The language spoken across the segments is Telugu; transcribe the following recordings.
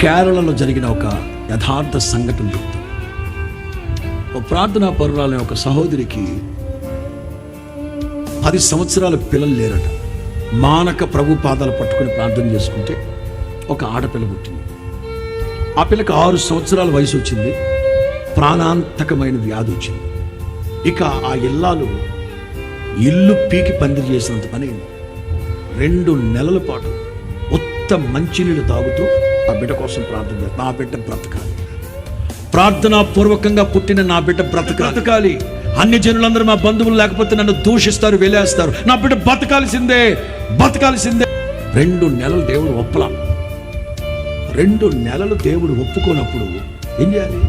కేరళలో జరిగిన ఒక యథార్థ సంఘటన చెప్తాను ఒక ప్రార్థనా పరురాలనే ఒక సహోదరికి పది సంవత్సరాల పిల్లలు లేరట. మానక ప్రభు పాదాలు పట్టుకుని ప్రార్థన చేసుకుంటే ఒక ఆడపిల్ల పుట్టింది. ఆ పిల్లకి ఆరు సంవత్సరాల వయసు వచ్చింది. ప్రాణాంతకమైన వ్యాధి వచ్చింది. ఇక ఆ ఇల్లాలు ఇల్లు పీకి పందిరి చేసినంత పని రెండు నెలల పాటు ఉత్త మంచినీళ్ళు తాగుతూ ఆ బిడ్డ కోసం ప్రార్థన చేస్తారు నా బిడ్డ బ్రతకాలి. ప్రార్థనా పూర్వకంగా పుట్టిన నా బిడ్డ బ్రతక బ్రతకాలి. అన్ని జనులందరూ మా బంధువులు లేకపోతే నన్ను దూషిస్తారు వెలేస్తారు. నా బిడ్డ బతకాల్సిందే బతకాల్సిందే రెండు నెలలు దేవుడు ఒప్పలా. రెండు నెలలు దేవుడు ఒప్పుకోనప్పుడు ఏం చేయాలి?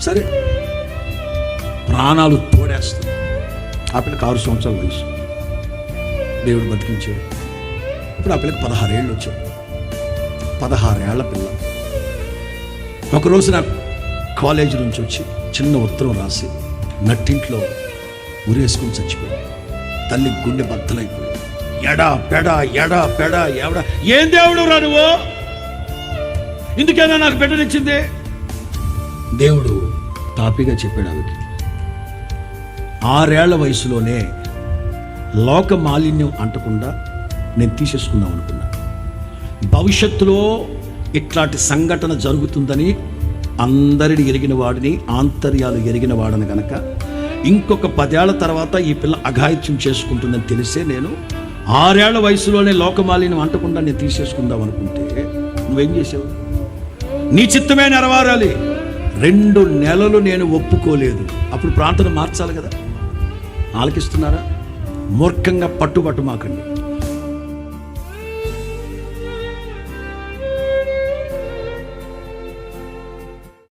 సరే. ప్రాణాలు తోడేస్తుంది ఆ పిల్లకి ఆరు సంవత్సరాల వయసు. దేవుడు బతికించాడు. ఇప్పుడు ఆ పిల్లకి పదహారేళ్ళు వచ్చాడు. పదహారేళ్ళ పిల్ల. ఒకరోజు నా కాలేజీ నుంచి వచ్చి చిన్న ఉత్తరం రాసి నట్టింట్లో ఉరేసుకుని చచ్చిపోయింది. తల్లి గుండె బద్దలైపోయింది. ఎడా పెడ ఎడా పెడ ఎవడ? ఏం దేవుడు రా నువ్వు? ఇందుకేనా నాకు బిడ్డనిచ్చింది? దేవుడు తాపిగా చెప్పాడు ఆమెకి. ఆరేళ్ళ వయసులోనే లోక మాలిన్యం అంటకుండా నేను తీసేసుకుందాం అనుకున్నా. భవిష్యత్తులో ఇట్లాంటి సంఘటన జరుగుతుందని అందరిని ఎరిగిన వాడిని ఆంతర్యాలు ఎరిగిన వాడని గనక ఇంకొక పదేళ్ళ తర్వాత ఈ పిల్ల అఘాయిత్యం చేసుకుంటుందని తెలిసే నేను ఆరేళ్ళ వయసులోనే లోకమాలిన్యం అంటకుండా నేను తీసేసుకుందాం అనుకుంటే నువ్వేం చేసావు? నీ చిత్తమే నెరవేరాలి. రెండు నెలలు నేను ఒప్పుకోలేదు. అప్పుడు ప్రాంతం మార్చాలి కదా. ఆలకిస్తున్నారా? మూర్ఖంగా పట్టుబట్టు మాకండి.